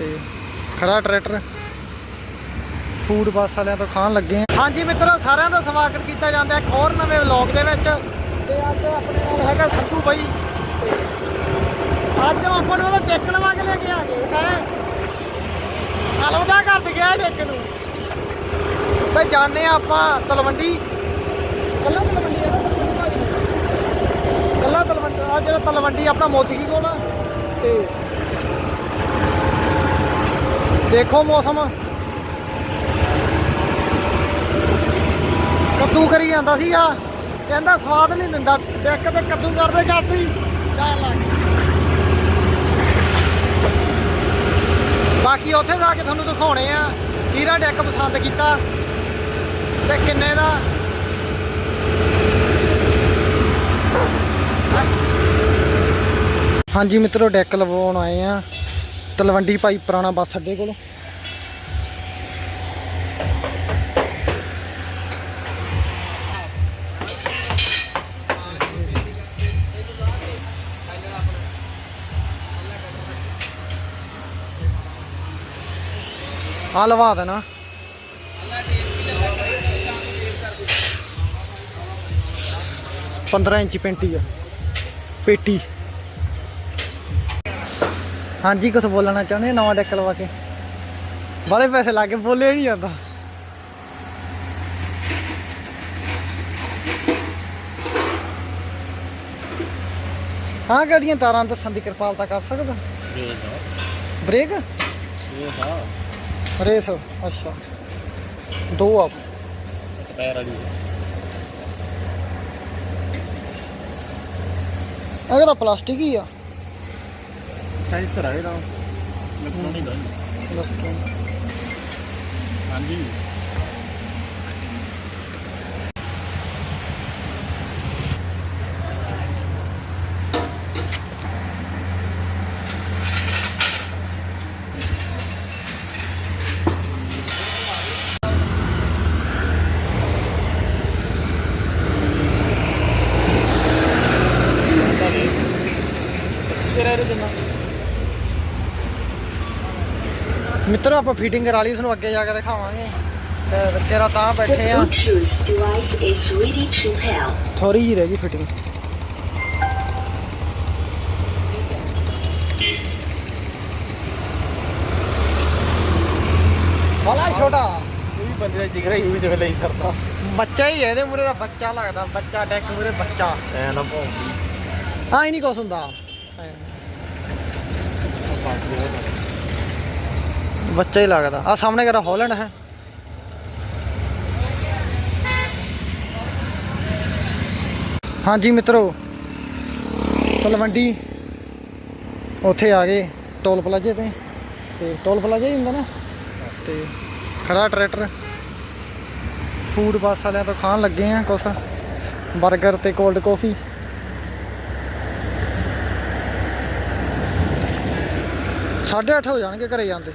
ਤੇ ਖੜਾ tractor. Food ਬੱਸ ਵਾਲਿਆਂ ਤੋਂ ਖਾਣ ਲੱਗੇ ਆ। ਹਾਂਜੀ ਮਿੱਤਰੋ, ਸਾਰਿਆਂ ਦਾ ਸਵਾਗਤ ਕੀਤਾ ਜਾਂਦਾ ਹੈ ਹੋਰ ਨਵੇਂ ਵਲੌਗ ਦੇ ਵਿੱਚ। ਤੇ ਅੱਜ ਆਪਣੇ ਨਾਲ ਹੈਗਾ ਸੰਧੂ ਬਾਈ। ਅੱਜ ਆਪਾਂ ਨੂੰ ਉਹਦਾ ਟਿੱਕ ਲਵਾ ਕੇ ਲੈ ਕੇ ਆ ਗਏ, ਹੈ? ਹਲਵਦਾ ਕਰ ਗਿਆ ਟਿੱਕ ਨੂੰ। ਤੇ ਜਾਣੇ ਆਪਾਂ ਤਲਵੰਡੀ। ਕੱਲਾ ਤਲਵੰਡੀ ਆ ਤਲਵੰਡੀ ਕੱਲਾ ਤਲਵੰਡੀ ਆ ਜਿਹੜਾ ਤਲਵੰਡੀ ਆਪਣਾ ਮੋਤੀ ਕੀ ਕੋਲ ਆ। ਤੇ ਦੇਖੋ ਮੌਸਮ। ਕੱਦੂ ਕਰੀ ਜਾਂਦਾ ਸੀਗਾ। ਕਹਿੰਦਾ ਸਵਾਦ ਨਹੀਂ ਦਿੰਦਾ। ਡੈਕ ਤੇ ਕੱਦੂ ਕਰਦੇ ਕਰਦੀ ਚੱਲ ਲੱਗ ਬਾਕੀ ਉੱਥੇ ਜਾ ਕੇ ਤੁਹਾਨੂੰ ਦਿਖਾਉਣੇ ਆ। ਕਿਹੜਾ ਡੈਕ ਪਸੰਦ ਕੀਤਾ। ਤੇ ਕਿੰਨੇ ਦਾ? ਹਾਂਜੀ ਮਿੱਤਰੋ ਡੈਕ ਲਵਾਉਣ ਆਏ ਆ। ਤਲਵੰਡੀ ਭਾਈ ਪੁਰਾਣਾ ਬੱਸ ਅੱਡੇ ਕੋਲ। ਆ ਲਵਾ ਦੇਣਾ। ਪੰਦਰਾਂ ਇੰਚੀ ਪੈਂਟੀ ਆ। ਪੇਟੀ। ਹਾਂਜੀ ਕੁਝ ਬੋਲਣਾ ਚਾਹੁੰਦੇ ਨਵਾਂ ਡੈਕ ਲਵਾ ਕੇ? ਬਾਲੇ ਪੈਸੇ ਲਾ ਕੇ ਬੋਲੇ ਨਹੀਂ ਜਾਂਦਾ। ਹਾਂ ਗੱਡੀਆਂ ਤਾਰਾਂ ਦੱਸਣ ਦੀ ਕਿਰਪਾਲਤਾ ਕਰ ਸਕਦਾ? ਬ੍ਰੇਕ? ਰੇਸ ਅੱਛਾ। ਦੋ ਆ। ਪੈਰ ਵਾਲੀ। ਅਗਰ ਪਲਾਸਟਿਕ ਹੀ ਆ। ਸੈਂਸਰ ਆ ਇਹਦਾ ਇਲੈਕਟ੍ਰੋਨਿਕ ਆ ਹਾਂਜੀ ਤੇਰਾ ਇਹਦੇ ਮਿੱਤਰੋ ਆਪਾਂ ਫੀਟਿੰਗ ਕਰਾ ਲਈ ਉਸ ਨੂੰ ਅੱਗੇ ਜਾ ਕੇ ਦਿਖਾਵਾਂਗੇ। ਤੇ ਤੇਰਾ ਤਾਂ ਬੈਠੇ ਆ. ਥੋੜੀ ਜਿਹੀ ਰਹਿ ਗਈ ਫਿਟਿੰਗ ਬੜਾ ਛੋਟਾ। ਵੀ ਬੰਦੇ ਦਾ ਜਿਗਰਾ ਹੀ ਵੀ ਜਿਵੇਂ ਲਈ ਕਰਦਾ ਬੱਚਾ ਹੀ ਹੈ ਇਹਦੇ ਮੂਰੇ ਦਾ ਬੱਚਾ ਲੱਗਦਾ ਬੱਚਾ ਡੈਕ ਮੂਰੇ ਬੱਚਾ। ਐ ਨਾ ਭੌਂਦੀ ਹਾਂ ਹੀ ਨਹੀਂ ਕੁਛ ਹੁੰਦਾ। ਬੱਚਾ ਹੀ ਲੱਗਦਾ। ਆ ਸਾਹਮਣੇ ਕਿਹੜਾ ਹਾਲੈਂਡ ਹੈ। ਹਾਂਜੀ ਮਿੱਤਰੋ, ਤਲਵੰਡੀ ਉੱਥੇ ਆ ਗਏ ਟੋਲ ਪਲਾਜ਼ੇ ਤੇ। ਤੇ ਟੋਲ ਪਲਾਜ਼ਾ ਹੀ ਹੁੰਦਾ ਨਾ। ਤੇ ਖੜਾ ਟਰੈਕਟਰ। ਫੂਡ ਬੱਸ ਵਾਲਿਆਂ ਤੋਂ ਖਾਣ ਲੱਗੇ ਆ ਕੁਛ। 버ਗਰ ਤੇ ਕੋਲਡ ਕਾਫੀ। ਸਾਢੇ ਅੱਠ ਹੋ ਜਾਣਗੇ ਘਰੇ ਜਾਂਦੇ।